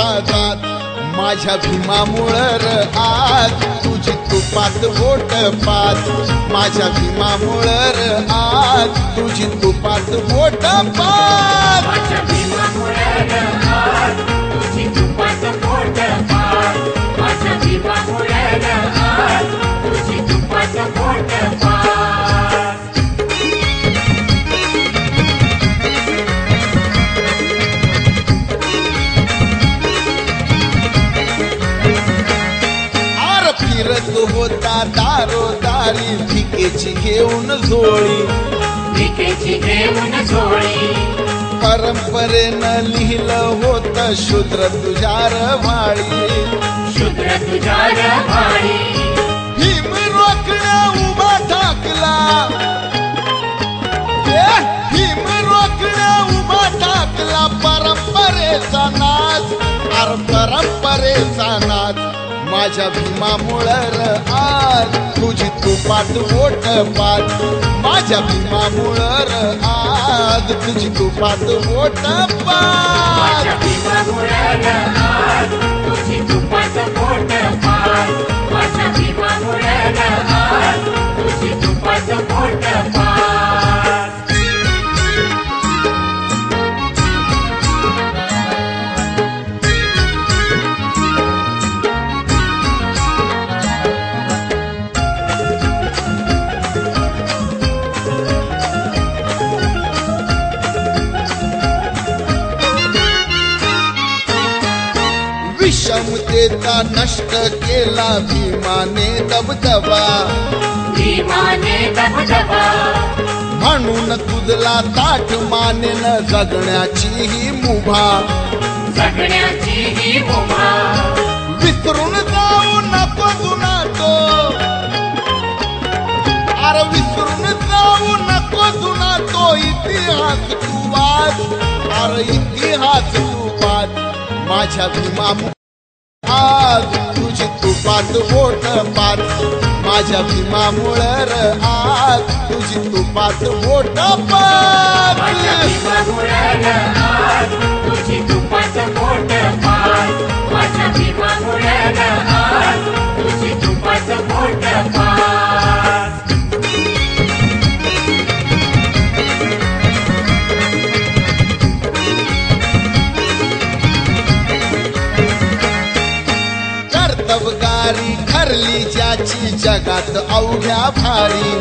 जात माझ्या भीमामुळं र आज तुझी तुपात बोट पात. माझ्या भीमामुळं र आज तुझी तुपात बोट पात. होता दारो दारी भिकेची घेऊन झोळी. भिकेची घेऊन झोळी. परंपरेनं लिहिलं होतं शूद्र तुझ्यार वाळी. शुद्र तुझ्या भाळी भीम रोखण्या उभा ठाकला. भीम रोखण्या उभा ठाकला परंपरेचा नाच. माझ्या भीमामुळ आज तुझी तुपात ओट पात माझ्या भीमामुळ आज तुझी तुपात बोट पात विषमतेचा नष्ट केला भीमाने दबदबा. भीमाने दबदबा. म्हणून तुझला ताठ मानेन जगण्याची ही मुभा. जगण्याची ही मुभा. विसरून जाऊ नको जुना तो अरे विसरून जाऊ नको जुना तो इतिहास तू वाच. अरे इतिहास तू वाच. माझ्या भीमा आज तुझी तुपात बोट पार. माझ्या भीमामुळं र आज तुझी तुपात बोट पात माझ्या पार. माझ्या भीमामुळे ग आज तुझी तुपाचं पोट ठरली ज्याची जगात अवघ्या भारी.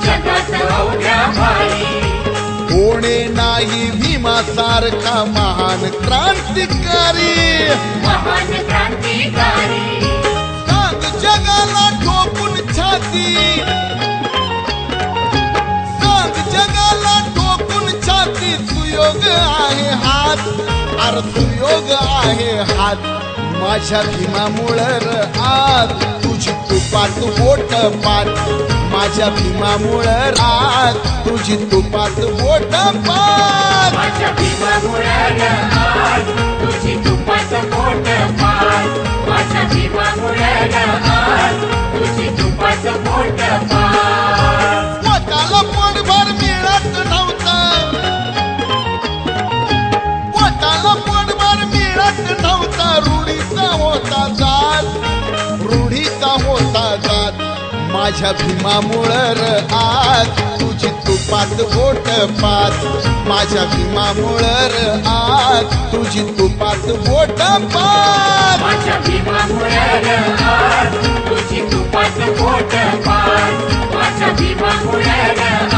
जगात अवघ्या भारी. कोणे नाही भीमासारखा महान क्रांतिकारी. महान क्रांतिकारी. योग आहे हात अर्थ योग आहे हात. माझ्या भीमामुळं आत आज तुझी तुपात बोट पात. माझ्या भीमामुळं र आज तुझी तुपात बोट पात. माझ्या भीमामुळे ग आज तुझी तुपाचं बोट माझ्या भीमामुळ र आज तुझी तुपात बोट पाच माझ्या भीमामुळ र आज तुझी तुपात बोट पाच माझ्या भीमामुळे ग आज तुझी तुपात बोट पाच माझ्या भीमामुळ ग